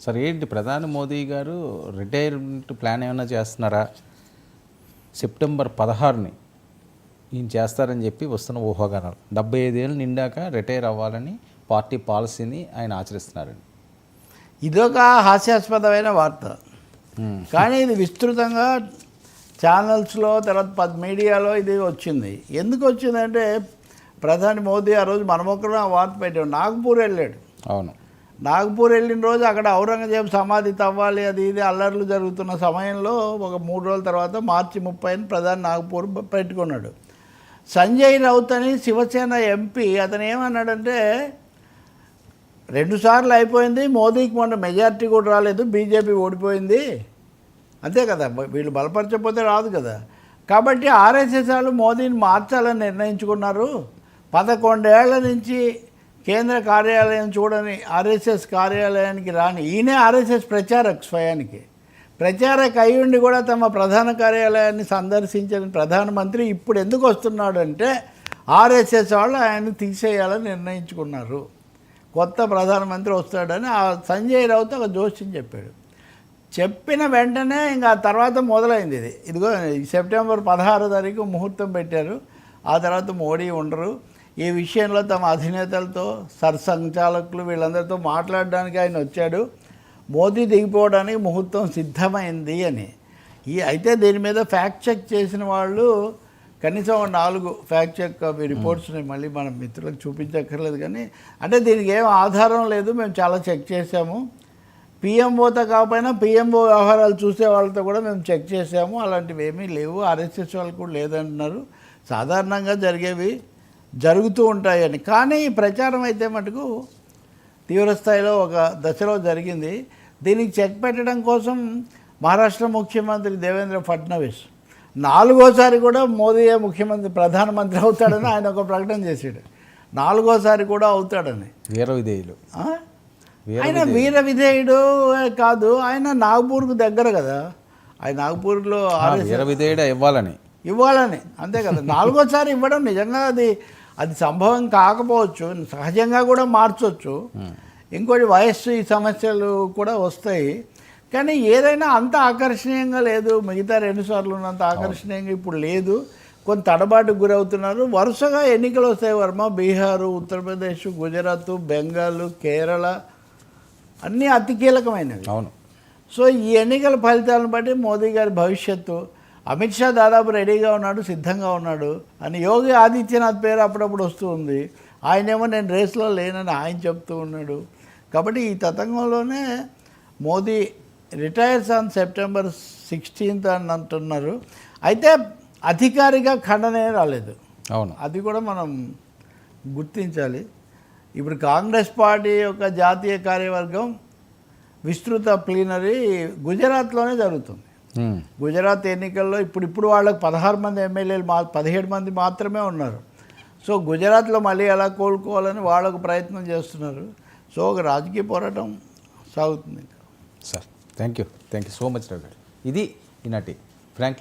సరే ఏంటి ప్రధాని మోదీ గారు రిటైర్మెంట్ ప్లాన్ ఏమైనా చేస్తున్నారా? సెప్టెంబర్ పదహారుని ఈయన చేస్తారని చెప్పి వస్తున్న ఊహాగానాలు. డెబ్బై ఐదేళ్ళు నిండాక రిటైర్ అవ్వాలని పార్టీ పాలసీని ఆయన ఆచరిస్తున్నారండి. ఇదొక హాస్యాస్పదమైన వార్త. కానీ ఇది విస్తృతంగా ఛానల్స్లో తర్వాత పద్ మీడియాలో ఇది వచ్చింది. ఎందుకు వచ్చిందంటే ప్రధాని మోదీ ఆ రోజు మనమొక్కరు ఆ వార్త పెట్టాడు నాగపూర్ వెళ్ళాడు. అవును. నాగపూర్ వెళ్ళిన రోజు అక్కడ ఔరంగజేబ్ సమాధి తవ్వాలి అది ఇది అల్లర్లు జరుగుతున్న సమయంలో ఒక మూడు రోజుల తర్వాత మార్చి ముప్పైని ప్రధాని నాగపూర్ పెట్టుకున్నాడు. సంజయ్ రౌత్ అని శివసేన ఎంపీ అతను ఏమన్నాడంటే రెండుసార్లు అయిపోయింది మోదీకి మొన్న మెజారిటీ కూడా రాలేదు బీజేపీ ఓడిపోయింది. అంతే కదా వీళ్ళు బలపరచకపోతే రాదు కదా. కాబట్టి ఆర్ఎస్ఎస్ వాళ్ళు మోదీని మార్చాలని నిర్ణయించుకున్నారు. పదకొండేళ్ళ నుంచి కేంద్ర కార్యాలయం చూడని ఆర్ఎస్ఎస్ కార్యాలయానికి రాని ఈయనే ఆర్ఎస్ఎస్ ప్రచారక్ స్వయానికి. ప్రచారక్ అయ్యుండి కూడా తమ ప్రధాన కార్యాలయాన్ని సందర్శించిన ప్రధానమంత్రి ఇప్పుడు ఎందుకు వస్తున్నాడంటే ఆర్ఎస్ఎస్ వాళ్ళు ఆయన్ని తీసేయాలని నిర్ణయించుకున్నారు. కొత్త ప్రధానమంత్రి వస్తాడని ఆ సంజయ్ రావుతో ఒక జోస్యం చెప్పాడు. చెప్పిన వెంటనే ఇంకా తర్వాత మొదలైంది ఇది. ఇదిగో సెప్టెంబర్ పదహారో తారీఖు ముహూర్తం పెట్టారు. ఆ తర్వాత మోడీ ఉండరు. ఈ విషయంలో తమ అధినేతలతో సర్సంచాలకులు వీళ్ళందరితో మాట్లాడడానికి ఆయన వచ్చాడు. మోదీ దిగిపోవడానికి ముహూర్తం సిద్ధమైంది అని. ఈ అయితే దీని మీద ఫ్యాక్ట్ చెక్ చేసిన వాళ్ళు కనీసం నాలుగు ఫ్యాక్ట్ చెక్ రిపోర్ట్స్ని మళ్ళీ మన మిత్రులకు చూపించక్కర్లేదు కానీ అంటే దీనికి ఏం ఆధారం లేదు మేము చాలా చెక్ చేసాము పిఎంఓతో కాకపోయినా పిఎంఓ వ్యవహారాలు చూసే వాళ్ళతో కూడా మేము చెక్ చేసాము అలాంటివి ఏమీ లేవు. ఆర్ఎస్ఎస్ వాళ్ళు కూడా లేదంటున్నారు సాధారణంగా జరిగేవి జరుగుతూ ఉంటాయని. కానీ ఈ ప్రచారం అయితే మటుకు తీవ్రస్థాయిలో ఒక దశలో జరిగింది. దీనికి చెక్ పెట్టడం కోసం మహారాష్ట్ర ముఖ్యమంత్రి దేవేంద్ర ఫడ్నవీస్ నాలుగోసారి కూడా మోదీయే ముఖ్యమంత్రి ప్రధానమంత్రి అవుతాడని ఆయన ఒక ప్రకటన చేశాడు. నాలుగోసారి కూడా అవుతాడని. వీర విధేయులు. ఆయన వీర విధేయుడు కాదు ఆయన నాగపూర్కు దగ్గర కదా. ఆయన నాగపూర్లో వీర విధేయుడే ఇవ్వాలని. ఇవ్వాలని. అంతే కదా. నాలుగోసారి ఇవ్వడం నిజంగా అది అది సంభవం కాకపోవచ్చు సహజంగా కూడా మార్చొచ్చు. ఇంకోటి వయస్సు ఈ సమస్యలు కూడా వస్తాయి. కానీ ఏదైనా అంత ఆకర్షణీయంగా లేదు. మిగతా రెండు సార్లు ఉన్నంత ఆకర్షణీయంగా ఇప్పుడు లేదు. కొంత తడబాటుకు గురవుతున్నారు. వరుసగా ఎన్నికలు వస్తాయి వర్మ. బీహారు ఉత్తరప్రదేశ్ గుజరాత్ బెంగాల్ కేరళ అన్నీ అతి కీలకమైనవి. అవును. సో ఈ ఎన్నికల ఫలితాలను బట్టి మోదీ గారి భవిష్యత్తు అమిత్ షా దాదాపు రెడీగా ఉన్నాడు సిద్ధంగా ఉన్నాడు అని యోగి ఆదిత్యనాథ్ పేరు అప్పుడప్పుడు వస్తూ ఉంది. ఆయనేమో నేను రేస్లో లేనని ఆయన చెప్తూ ఉన్నాడు. కాబట్టి ఈ తతంగంలోనే Modi retires on September sixteenth అని అంటున్నారు. అయితే అధికారిక ఖండనే రాలేదు. అవును. అది కూడా మనం గుర్తించాలి. ఇప్పుడు కాంగ్రెస్ పార్టీ యొక్క జాతీయ కార్యవర్గం విస్తృత ప్లీనరీ గుజరాత్లోనే జరుగుతుంది. గుజరాత్ ఎన్నికల్లో ఇప్పుడు ఇప్పుడు వాళ్ళకి పదహారు మంది ఎమ్మెల్యేలు మా పదిహేడు మంది మాత్రమే ఉన్నారు. సో గుజరాత్లో మళ్ళీ ఎలా కోలుకోవాలని వాళ్ళకు ప్రయత్నం చేస్తున్నారు. సో ఒక రాజకీయ పోరాటం సాగుతుంది. Sir thank you thank you so much Ravi గారు. ఇది ఈనాటి ఫ్రాంక్లీ